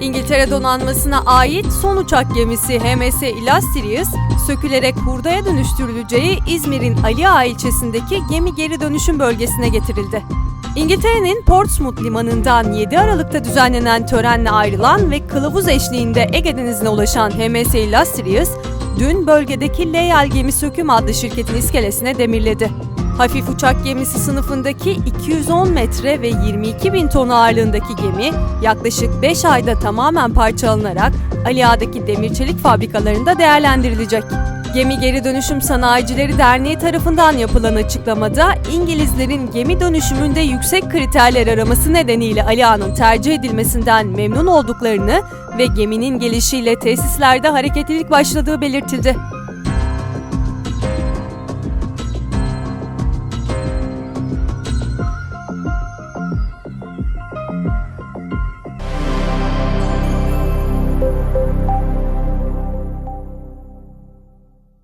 İngiltere donanmasına ait son uçak gemisi HMS Illustrious, sökülerek hurdaya dönüştürüleceği İzmir'in Ali Ağa ilçesindeki gemi geri dönüşüm bölgesine getirildi. İngiltere'nin Portsmouth limanından 7 Aralık'ta düzenlenen törenle ayrılan ve kılavuz eşliğinde Ege Denizi'ne ulaşan HMS Illustrious, dün bölgedeki Leyal Gemi Söküm adlı şirketin iskelesine demirledi. Hafif uçak gemisi sınıfındaki 210 metre ve 22 bin ton ağırlığındaki gemi yaklaşık 5 ayda tamamen parçalanarak Ali Ağa'daki demir çelik fabrikalarında değerlendirilecek. Gemi Geri Dönüşüm Sanayicileri Derneği tarafından yapılan açıklamada İngilizlerin gemi dönüşümünde yüksek kriterler araması nedeniyle Ali tercih edilmesinden memnun olduklarını ve geminin gelişiyle tesislerde hareketlilik başladığı belirtildi.